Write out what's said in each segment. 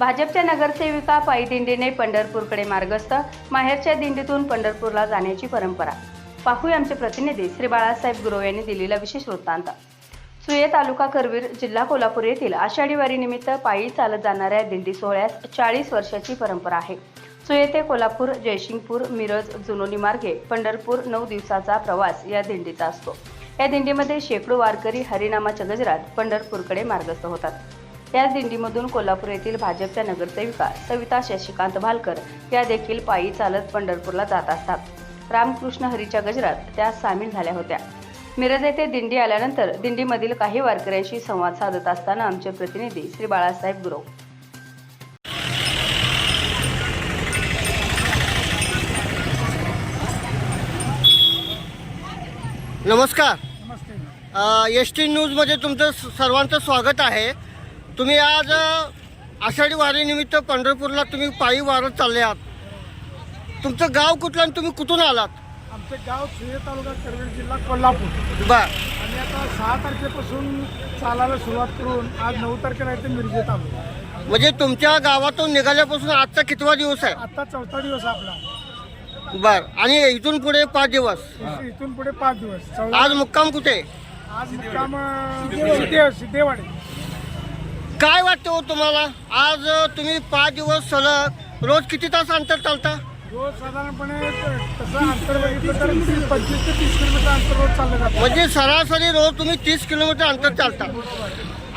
भाजपच्या नगरसेविका पायी दिंडीने पंढरपूरकडे मार्गस्थ माहेरच्या दिंडीतून पंढरपूरला जाण्याची परंपरा. पाहूया आमचे प्रतिनिधी श्री बाळासाहेब गुरव यांनी दिलेला विशेष वृत्तांत. सुये तालुका करवीर जिल्हा कोल्हापूर येथील आषाढी वारीनिमित्त पायी चालत जाणाऱ्या दिंडी सोहळ्यास चाळीस वर्षाची परंपरा आहे. सुये ते कोल्हापूर जयसिंगपूर मिरज जुनोनी मार्गे पंढरपूर नऊ दिवसाचा प्रवास या दिंडीचा असतो. या दिंडीमध्ये शेकडो वारकरी हरिनामाच्या गजरात पंढरपूरकडे मार्गस्थ होतात. याच दिंडीमधून कोल्हापूर येथील भाजपच्या नगरसेविका सविता शशिकांत भालकर या देखील पायी चालत पंढरपूरला जात असतात. रामकृष्ण हरीच्या गजरात त्या सामील झाल्या होत्या. मिरज येथे दिंडी आल्यानंतर दिंडीमधील काही वारकऱ्यांशी संवाद साधत असताना आमचे प्रतिनिधी श्री बाळासाहेब गुरव. नमस्कार. एस टी न्यूजमध्ये तुमचं स- सर्वांचं स्वागत आहे. तुम्ही आज आषाढी वारीनिमित्त पंढरपूरला तुम्ही पायी वारत चालले आहात तुमचं गाव कुठलं आणि तुम्ही कुठून आलात? आमचे गाव सुये तालुका करवीर जिल्हा कोल्हापूर. बर. आणि आता सहा तारखेपासून चालायला सुरुवात करून आज नऊ तारखेला इथे मिरजेत आलो. म्हणजे तुमच्या गावातून निघाल्यापासून आजचा कितवा दिवस आहे? आता चौथा दिवस आपला. बर. आणि इथून पुढे पाच दिवस? इथून- इथून पुढे पाच दिवस. चौदा आज मुक्काम कुठे? आज मुक्काम अं, सिद्धे सिद्धेवाडी. काय वाटतं हो तुम्हाला? आज तुम्ही पाच दिवस सलग रोज किती तास अंतर चालता? रोज साधारणपणे त- तसं अंतर बघितलं तर तीस- पंचवीस ते तीस किलोमीटर अंतर रोज चाललं जातं. म्हणजे सरासरी रोज तुम्ही तीस किलोमीटर अंतर चालता.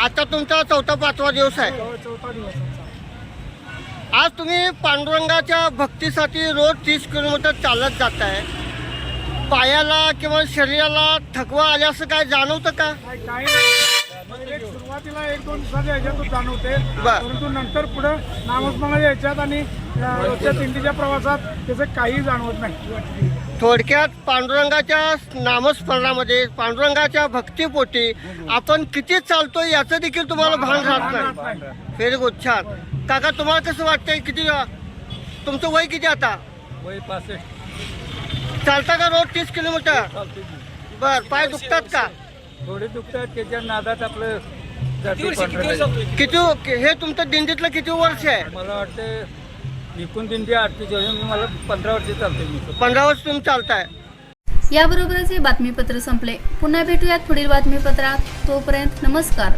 आता तुमचा चौथा पाचवा दिवस आहे. चौ- चौथा दिवस आमचा. आज तुम्ही पांडुरंगाच्या भक्तीसाठी रोज तीस किलोमीटर चालत जात आहे पायाला किंवा शरीराला थकवा आल्या असं काय जाणवतं का? काही नाही. एक सुरुवातीला एक दोन दिवसाच्या ह्याच्यातच जाणवते. परंतु नंतर पुढं नामस्मरणाच्या ह्याच्यात आणि रोजच्या दिंडीच्या प्रवासात त्याचं काही जाणवत नाही. थोडक्यात पांडुरंगाच्या नामस्मरणामध्ये पांडुरंगाच्या भक्तीपोटी आपण किती चालतोय याचं देखील तुम्हाला भान राहत नाही. व्हेरी गुड छान. काका तुम्हाला कसं वाटतंय किती तुमचं वय किती आता? वय पासष्ट. चालता का रोज तीस किलोमीटर? चालते बर पाय दुखतात का? थोडे दुखतात त्याच्या नादात आपलं जातो पंधरा किती हे तुमचं दिंडीतलं किती वर्ष आहे? मला वाटतं एकूण दिंडी वर्ष मी मला पंधरा वर्ष चालते मी पंधरा वर्ष तुम्ही चालताय. याबरोबरच हे बातमीपत्र संपले. पुन्हा भेटूयात पुढील बातमीपत्रात. तोपर्यंत नमस्कार.